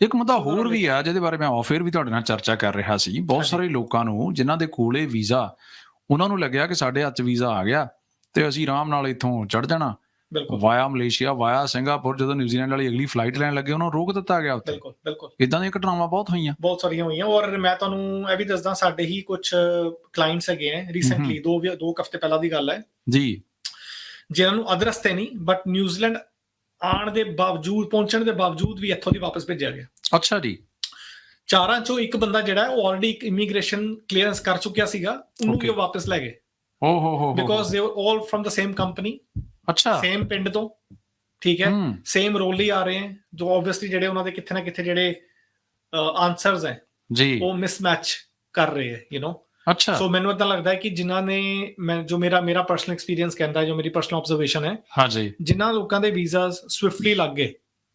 ਇੱਕ ਮੁੱਦਾ ਹੋਰ ਵੀ ਆ ਜਿਹਦੇ ਬਾਰੇ ਮੈਂ ਆਫਰ ਵੀ ਤੁਹਾਡੇ ਨਾਲ ਚਰਚਾ ਕਰ ਰਿਹਾ ਸੀ। ਬਹੁਤ ਸਾਰੇ ਲੋਕਾਂ ਨੂੰ ਜਿਨ੍ਹਾਂ ਦੇ ਕੋਲੇ ਵੀਜ਼ਾ ਉਹਨਾਂ ਨੂੰ ਲੱਗਿਆ ਕਿ ਸਾਡੇ ਹੱਥ ਵੀਜ਼ਾ ਆ ਗਿਆ ਤੇ ਅਸੀਂ ਆਰਾਮ ਨਾਲ ਇੱਥੋਂ ਚੜ ਜਾਣਾ। ਬਿਲਕੁਲ। ਵਾਇਆ ਮਲੇਸ਼ੀਆ ਵਾਇਆ ਸਿੰਗਾਪੁਰ ਜਦੋਂ ਨਿਊਜ਼ੀਲੈਂਡ ਵਾਲੀ ਅਗਲੀ ਫਲਾਈਟ ਲੈਣ ਲੱਗੇ ਉਹਨਾਂ ਨੂੰ ਰੋਕ ਦਿੱਤਾ ਗਿਆ ਉੱਥੇ। ਬਿਲਕੁਲ ਬਿਲਕੁਲ। ਇਦਾਂ ਦੀਆਂ ਘਟਨਾਵਾਂ ਬਹੁਤ ਹੋਈਆਂ। ਬਹੁਤ ਸਾਰੀਆਂ ਹੋਈਆਂ ਔਰ ਮੈਂ ਤੁਹਾਨੂੰ ਇਹ ਵੀ ਦੱਸਦਾ ਸਾਡੇ ਹੀ ਕੁਝ ਕਲਾਇੰਟਸ ਹੈਗੇ ਆ ਰੀਸੈਂਟਲੀ ਦੋ ਦੋ ਹਫ਼ਤੇ ਪਹਿਲਾਂ ਦੀ ਗੱਲ ਹੈ। ਜੀ। ਜਿਨ੍ਹਾਂ ਨੂੰ ਅਦਰ ਰਸਤੇ ਨਹੀਂ ਬਟ ਨਿਊਜ਼ੀਲੈਂਡ ਆਉਣ ਦੇ ਬਾਵਜੂਦ ਪਹੁੰਚਣ ਦੇ ਬਾਵਜੂਦ ਵੀ ਇੱਥੋਂ ਦੀ ਵਾਪਸ ਭੇਜਿਆ ਗਿਆ। ਅੱਛਾ ਜੀ। ਚਾਰਾਂ ਚੋਂ ਇੱਕ ਬੰਦਾ ਜਿਹੜਾ ਹੈ, ਉਹ ਆਲਰੇਡੀ ਇੱਕ ਇਮੀਗ੍ਰੇਸ਼ਨ ਕਲੀਅਰੈਂਸ ਕਰ ਚੁੱਕਿਆ ਸੀਗਾ ਉਹਨੂੰ ਵੀ. ਵਾਪਸ ਲੈ ਗਏ। ਹੋ ਹੋ ਹੋ because they were all from the same company ਅੱਛਾ। ਸੇਮ ਪਿੰਡ ਤੋਂ ਠੀਕ ਹੈ? ਸੇਮ ਰੋਲ ਹੀ ਆ ਰਹੇ ਹੈ ਜੋ ਆਬਵੀਅਸਲੀ ਜਿਹੜੇ ਉਹਨਾਂ ਦੇ ਕਿੱਥੇ ਨਾ ਕਿੱਥੇ ਜਿਹੜੇ ਆਨਸਰਸ ਹੈ ਜੀ। ਉਹ ਮਿਸਮੈਚ ਕਰ ਰਹੇ ਹੈ ਯੂ نو ਅੱਛਾ। ਸੋ ਮੈਨੂੰ ਇਦਾਂ ਲੱਗਦਾ ਹੈ ਕਿ ਜਿਨ੍ਹਾਂ ਨੇ ਮੈਂ ਜੋ ਮੇਰਾ ਮੇਰਾ ਪਰਸਨਲ ਐਕਸਪੀਰੀਅੰਸ ਕਹਿੰਦਾ ਜੋ ਮੇਰੀ ਪਰਸਨਲ ਆਬਜ਼ਰਵੇਸ਼ਨ ਹੈ ਹਾਂ ਜੀ ਜਿਨ੍ਹਾਂ ਲੋਕਾਂ ਦੇ ਵੀਜ਼ਾਸ ਸਵਿਫਟਲੀ ਲੱਗ ਗਏ।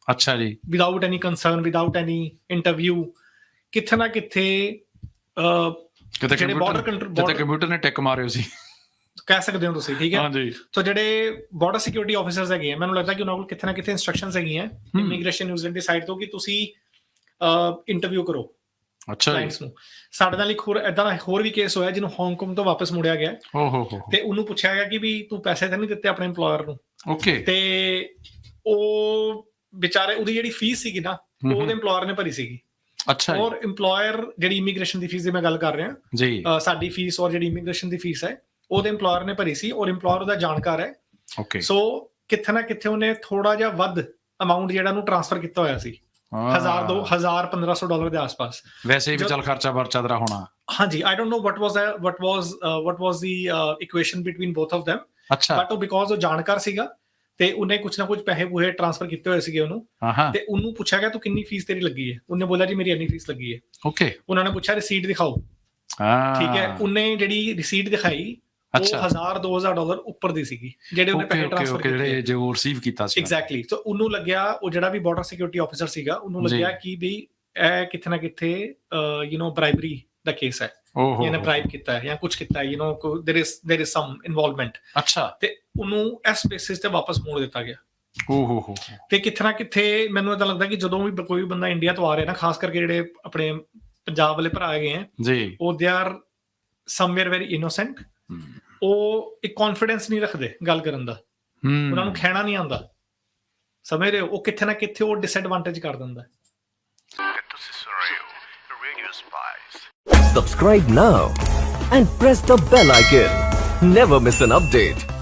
ਅੱਛਾ ਜੀ। Without any concern without any interview ਕਿੱਥੇ ਨਾ ਕਿੱਥੇ ਕਿਤੇ ਜਿਹੜੇ ਬਾਰਡਰ ਕੰਟਰੋਲ ਕਿਤੇ ਕੰਪਿਊਟਰ ਨੇ ਟਿਕ ਮਾਰਿਓ ਸੀ। ਕਹਿ ਸਕਦੇ ਹੋ ਤੁਸੀਂ ਠੀਕ ਹੈ? ਹਾਂ ਜੀ ਸੋ ਜਿਹੜੇ ਬਾਰਡਰ ਸਿਕਿਉਰਿਟੀ ਆਫੀਸਰਸ ਹੈਗੇ ਆ ਮੈਨੂੰ ਲੱਗਦਾ ਕਿ ਉਹਨਾਂ ਕੋਲ ਕਿੱਥੇ ਨਾ ਕਿੱਥੇ ਇਨਸਟਰਕਸ਼ਨਸ ਹੈਗੀਆਂ। ਇਮੀਗ੍ਰੇਸ਼ਨ ਨਿਊਜ਼ੀਲੈਂਡ ਦੀ ਸਾਈਡ ਤੋਂ ਕਿ ਤੁਸੀਂ ਇੰਟਰਵਿਊ ਕਰੋ। ਅੱਛਾ ਜੀ। ਕਲਾਇੰਟਸ ਨੂੰ। ਸਾਡੇ ਨਾਲ ਇੱਕ ਹੋਰ ਇਦਾਂ ਦਾ ਹੋਰ ਵੀ ਕੇਸ ਹੋਇਆ ਜਿਹਨੂੰ ਹਾਂਗਕਾਂਗ ਤੋਂ ਵਾਪਸ ਮੁੜਿਆ ਗਿਆ। ਓ ਹੋ ਹੋ ਤੇ ਉਹਨੂੰ ਪੁੱਛਿਆ ਗਿਆ ਕਿ ਵੀ ਤੂੰ ਪੈਸੇ ਤਾਂ ਨਹੀਂ ਦਿੱਤੇ ਆਪਣੇ EMPLOYER ਨੂੰ? ਓਕੇ। ਤੇ ਉਹ ਵਿਚਾਰੇ ਉਹਦੀ ਜਿਹੜੀ ਫੀਸ ਸੀਗੀ ਨਾ ਉਹ ਉਹਦੇ EMPLOYER ਨੇ ਭਰੀ ਸੀਗੀ। ਅੱਛਾ ਔਰ EMPLOYER ਜਿਹੜੀ ਇਮੀਗ੍ਰੇਸ਼ਨ ਦੀ ਫੀਸ ਦੀ ਮੈਂ ਗੱਲ ਕਰ ਰਿਹਾ। ਜੀ। ਸਾਡੀ ਫੀਸ ਔਰ ਜਿਹੜੀ ਇਮੀਗ੍ਰੇਸ਼ਨ ਦੀ ਫੀਸ ਹੈ ਉਹਦੇ EMPLOYER ਨੇ ਭਰੀ ਸੀ ਔਰ EMPLOYER ਉਹਦਾ ਜਾਣਕਾਰ ਹੈ। ਓਕੇ। ਸੋ ਕਿੱਥੇ ਨਾ ਕਿੱਥੇ ਉਹਨੇ ਥੋੜਾ ਜਿਹਾ ਵੱਧ ਅਮਾਉਂਟ ਜਿਹੜਾ ਨੂੰ ਟ੍ਰਾਂਸਫਰ ਕੀਤਾ ਹੋਇਆ ਸੀ। 1000 ਦੋ 1000 1500 ਡਾਲਰ ਦੇ ਆਸ-ਪਾਸ। ਵੈਸੇ ਵੀ ਚੱਲ ਖਰਚਾ ਵਰਚਾ ਤੇਰਾ ਹੋਣਾ। ਹਾਂਜੀ I don't know what was what was what was the equation between both of them ਅੱਛਾ। ਬਟ ਉਹ ਬਿਕੋਜ਼ ਉਹ ਜਾਣਕਾਰ ਸੀਗਾ ਤੇ ਉਹਨੇ ਕੁਝ ਨਾ ਕੁਝ ਪੈਸੇ ਪੂਹੇ ਟ੍ਰਾਂਸਫਰ ਕੀਤੇ ਹੋਏ ਸੀਗੇ ਉਹਨੂੰ ਤੇ ਉਹਨੂੰ ਪੁੱਛਿਆ ਗਿਆ ਤੂੰ ਕਿੰਨੀ ਫੀਸ ਤੇਰੀ ਲੱਗੀ ਹੈ? ਉਹਨੇ ਬੋਲਿਆ ਜੀ ਮੇਰੀ ਇੰਨੀ ਫੀਸ ਲੱਗੀ ਹੈ। ਓਕੇ ਉਹਨਾਂ ਨੇ ਪੁੱਛਿਆ ਰਿਸੀਟ ਦਿਖਾਓ। ਹਾਂ। ਠੀਕ ਹੈ ਉਹਨੇ ਜਿਹੜੀ ਰਿਸੀਟ ਦਿਖਾਈ ਅੱਛਾ 1000 2000 ਡਾਲਰ ਉੱਪਰ ਦੀ ਸੀਗੀ ਜਿਹੜੇ ਉਹਨੇ ਓਕੇ ਪੈਸੇ ਓਕੇ ਟ੍ਰਾਂਸਫਰ ਓਕੇ ਕੀਤੇ ਜਿਹੜੇ ਜੋ ਰਿਸੀਵ ਕੀਤਾ ਸੀ ਐਗਜ਼ੈਕਟਲੀ ਸੋ ਉਹਨੂੰ ਲੱਗਿਆ ਉਹ ਜਿਹੜਾ ਵੀ ਬਾਰਡਰ ਸਿਕਿਉਰਿਟੀ ਆਫੀਸਰ ਸੀਗਾ ਉਹਨੂੰ ਜੀ। ਲੱਗਿਆ ਕਿ ਵੀ ਇਹ ਕਿਥੇ ਨਾ ਕਿਥੇ ਯੂ نو ਬ੍ਰਾਈਬਰੀ ਦਾ ਕੇਸ ਹੈ ਓ ਹੋ ਇਹਨੇ ਹੋ। ਬ੍ਰਾਈਬ ਕੀਤਾ ਹੈ ਜਾਂ ਕੁਝ ਕੀਤਾ ਹੈ you know there is there is some involvement ਅੱਛਾ ਤੇ ਉਹਨੂੰ ਇਸ ਬੇਸਿਸ ਤੇ ਵਾਪਸ ਮੋੜ ਦਿੱਤਾ ਗਿਆ ਓ ਹੋ ਹੋ ਹੋ। ਤੇ ਕਿਥੇ ਨਾ ਕਿਥੇ ਮੈਨੂੰ ਇਦਾਂ ਲੱਗਦਾ ਕਿ ਜਦੋਂ ਵੀ ਬ- ਕੋਈ ਬੰਦਾ ਇੰਡੀਆ ਤੋਂ ਆ ਰਿਹਾ ਨਾ ਖਾਸ ਕਰਕੇ ਜਿਹੜੇ ਆਪਣੇ ਪੰਜਾਬ ਵਾਲੇ ਭਰਾ ਹੈਗੇ ਆ ਜੀ ਉਹ they are somewhere very innocent ਹੂੰ ਉਹ ਇੱਕ ਕੌਨਫੀਡੈਂਸ ਨਹੀਂ ਰੱਖਦੇ ਗੱਲ ਕਰਨ ਦਾ। ਉਹਨਾਂ ਨੂੰ ਖਹਿਣਾ ਨਹੀਂ ਆਉਂਦਾ। ਸਮਝ ਰਹੇ ਉਹ ਕਿੱਥੇ ਨਾ ਕਿੱਥੇ ਉਹ ਡਿਸਐਡਵਾਂਟੇਜ ਕਰ ਦਿੰਦਾ ਤੁਸੀਂ ਸੁਣ ਰਹੇ ਹੋ Radio Spice Subscribe now and press the bell icon. Never miss an update.